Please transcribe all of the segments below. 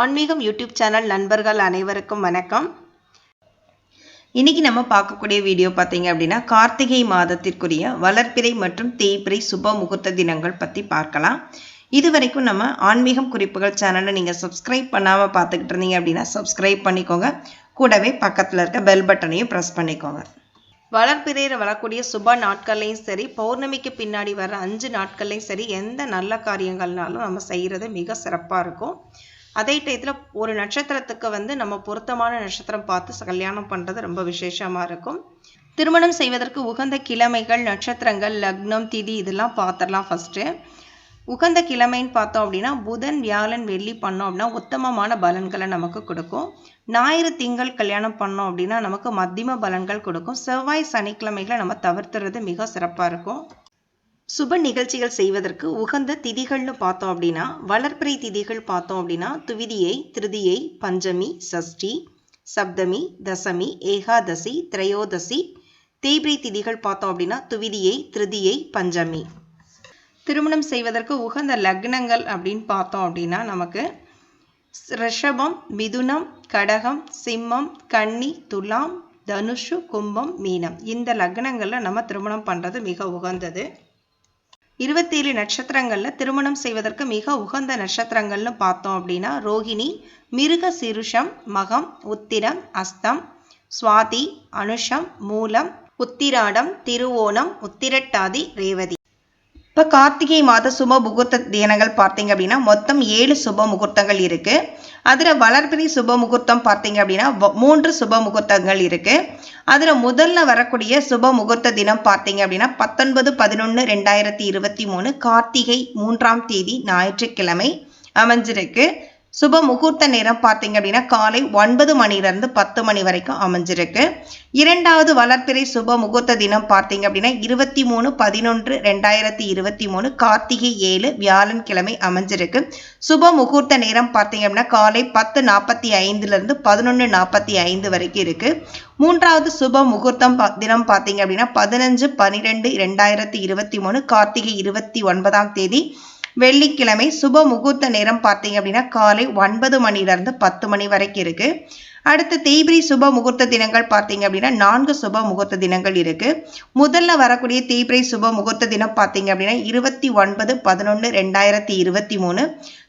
ஆன்மீகம் YouTube channel நண்பர்கள் அனைவருக்கும் வணக்கம். இன்னைக்கு நம்ம பார்க்கக்கூடிய வீடியோ பார்த்தீங்க அப்படின்னா கார்த்திகை மாதத்திற்குரிய வளர்ப்பிறை மற்றும் தேய்பிறை சுப முகூர்த்த தினங்கள் பற்றி பார்க்கலாம். இது வரைக்கும் நம்ம ஆன்மீகம் குறிப்புகள் சேனலை நீங்கள் சப்ஸ்கிரைப் பண்ணாமல் பார்த்துக்கிட்டு இருந்தீங்க அப்படின்னா சப்ஸ்கிரைப் பண்ணிக்கோங்க. கூடவே பக்கத்தில் இருக்க பெல் பட்டனையும் ப்ரெஸ் பண்ணிக்கோங்க. வளர்பிறையில் வரக்கூடிய சுப நாட்கள்லையும் சரி பௌர்ணமிக்கு பின்னாடி வர அஞ்சு நாட்கள்லையும் சரி எந்த நல்ல காரியங்கள்னாலும் நம்ம செய்கிறது மிக சிறப்பாக இருக்கும். அதே டயத்தில் ஒரு நட்சத்திரத்துக்கு வந்து நம்ம பொருத்தமான நட்சத்திரம் பார்த்து கல்யாணம் பண்ணுறது ரொம்ப விசேஷமாக இருக்கும். திருமணம் செய்வதற்கு உகந்த கிழமைகள் நட்சத்திரங்கள் லக்னம் திதி இதெல்லாம் பார்த்துடலாம் ஃபஸ்ட்டு உகந்த கிழமைன்னு பார்த்தோம் அப்படின்னா புதன் வியாழன் வெள்ளி பண்ணோம் அப்படின்னா உத்தமமான பலன்களை நமக்கு கொடுக்கும். ஞாயிறு திங்கள் கல்யாணம் பண்ணோம் அப்படின்னா நமக்கு மத்தியம பலன்கள் கொடுக்கும். செவ்வாய் சனிக்கிழமைகளை நம்ம தவிர்த்துறது மிக சிறப்பாக இருக்கும். சுப நிகழ்ச்சிகள் செய்வதற்கு உகந்த திதிகள்னு பார்த்தோம் அப்படின்னா வளர்ப்பிறை திதிகள் பார்த்தோம் அப்படின்னா துவிதியை திருதியை பஞ்சமி சஷ்டி சப்தமி தசமி ஏகாதசி திரையோதசி தேய்பிரை திதிகள் பார்த்தோம் அப்படின்னா துவிதியை திருதியை பஞ்சமி. திருமணம் செய்வதற்கு உகந்த லக்னங்கள் அப்படின்னு பார்த்தோம் அப்படின்னா நமக்கு ரிஷபம் மிதுனம் கடகம் சிம்மம் கன்னி துலாம் தனுஷு கும்பம் மீனம். இந்த லக்னங்களில் நம்ம திருமணம் பண்ணுறது மிக உகந்தது. இருபத்தேழு நட்சத்திரங்களில் திருமணம் செய்வதற்கு மிக உகந்த நட்சத்திரங்கள்னு பார்த்தோம் அப்படின்னா ரோகிணி மிருக சிருஷம் மகம் உத்திரம் அஸ்தம் சுவாதி அனுஷம் மூலம் உத்திராடம் திருவோணம் உத்திரட்டாதி ரேவதி. இப்போ கார்த்திகை மாத சுப முகூர்த்த தினங்கள் பார்த்தீங்க அப்படின்னா மொத்தம் ஏழு சுப முகூர்த்தங்கள் இருக்குது அதில் வளர்பிறை சுப முகூர்த்தம் பார்த்தீங்க அப்படின்னா மூன்று சுப முகூர்த்தங்கள் இருக்குது அதில் முதல்ல வரக்கூடிய சுப முகூர்த்த தினம் பார்த்தீங்க அப்படின்னா பத்தொன்பது பதினொன்று ரெண்டாயிரத்தி இருபத்தி மூணு கார்த்திகை மூன்றாம் தேதி ஞாயிற்றுக்கிழமை அமைஞ்சிருக்கு. சுப முகூர்த்த நேரம் பார்த்தீங்க அப்படின்னா காலை ஒன்பது மணிலேருந்து பத்து மணி வரைக்கும் அமைஞ்சிருக்கு. இரண்டாவது வளர்ப்பிறை சுப முகூர்த்த தினம் பார்த்தீங்க அப்படின்னா இருபத்தி மூணு பதினொன்று ரெண்டாயிரத்தி இருபத்தி மூணு கார்த்திகை ஏழு வியாழன் கிழமை அமைஞ்சிருக்கு. சுப முகூர்த்த நேரம் பார்த்தீங்க அப்படின்னா காலை பத்து நாற்பத்தி ஐந்துலேருந்து பதினொன்று நாற்பத்தி ஐந்து வரைக்கும் இருக்குது மூன்றாவது சுப முகூர்த்தம் தினம் பார்த்தீங்க அப்படின்னா பதினஞ்சு பன்னிரெண்டு ரெண்டாயிரத்தி இருபத்தி மூணு கார்த்திகை இருபத்தி ஒன்பதாம் தேதி வெள்ளிக்கிழமை சுப முகூர்த்த நேரம் பார்த்தீங்க அப்படின்னா காலை ஒன்பது மணிலேருந்து பத்து மணி வரைக்கும் இருக்குது அடுத்து தேய்பிரி சுப முகூர்த்த தினங்கள் பார்த்தீங்க அப்படின்னா நான்கு சுப முகூர்த்த தினங்கள் இருக்குது முதல்ல வரக்கூடிய தேய்பிரை சுப முகூர்த்த தினம் பார்த்தீங்க அப்படின்னா இருபத்தி ஒன்பது பதினொன்று ரெண்டாயிரத்தி இருபத்தி மூணு.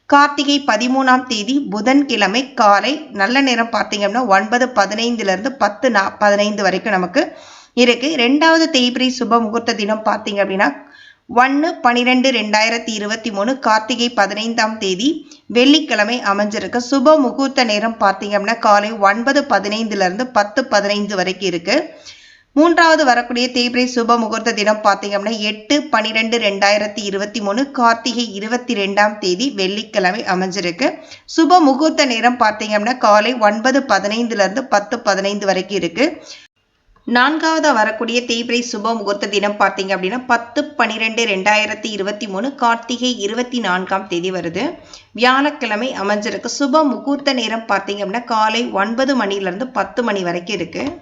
கார்த்திகை பதிமூணாம் தேதி புதன்கிழமை காலை நல்ல நேரம் பார்த்தீங்க அப்படின்னா ஒன்பது பதினைந்துலேருந்து பத்து நா பதினைந்து வரைக்கும் நமக்கு இருக்குது ரெண்டாவது தேய்பிரை சுப முகூர்த்த தினம் பார்த்தீங்க அப்படின்னா ஒன்று பன்னிரெண்டு ரெண்டாயிரத்தி இருபத்தி மூணு கார்த்திகை பதினைந்தாம் தேதி வெள்ளிக்கிழமை அமைஞ்சிருக்கு. சுப முகூர்த்த நேரம் பார்த்தீங்க அப்படின்னா காலை ஒன்பது பதினைந்துலேருந்து பத்து பதினைந்து வரைக்கும் இருக்குது மூன்றாவது வரக்கூடிய தேய்பிரை சுப முகூர்த்த தினம் பார்த்தீங்க அப்படின்னா எட்டு பன்னிரெண்டு ரெண்டாயிரத்தி இருபத்தி மூணு கார்த்திகை இருபத்தி ரெண்டாம் தேதி வெள்ளிக்கிழமை அமைஞ்சிருக்கு. சுப முகூர்த்த நேரம் பார்த்தீங்க அப்படின்னா காலை ஒன்பது பதினைந்துலேருந்து பத்து பதினைந்து வரைக்கும் இருக்குது நான்காவதாக வரக்கூடிய தேய்பிரை சுப முகூர்த்த தினம் பார்த்தீங்க அப்படின்னா பத்து பன்னிரெண்டு ரெண்டாயிரத்தி இருபத்தி மூணு கார்த்திகை இருபத்தி நான்காம் தேதி வருது. வியாழக்கிழமை அமைஞ்சிருக்கு. சுப முகூர்த்த நேரம் பார்த்தீங்க அப்படின்னா காலை ஒன்பது மணிலேருந்து பத்து மணி வரைக்கும் இருக்குது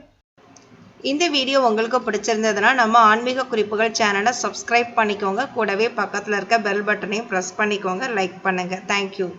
இந்த வீடியோ உங்களுக்கு பிடிச்சிருந்ததுன்னா நம்ம ஆன்மீக குறிப்புகள் சேனலை சப்ஸ்கிரைப் பண்ணிக்கோங்க. கூடவே பக்கத்தில் இருக்க பெல் பட்டனையும் ப்ரெஸ் பண்ணிக்கோங்க. லைக் பண்ணுங்கள் தேங்க்யூ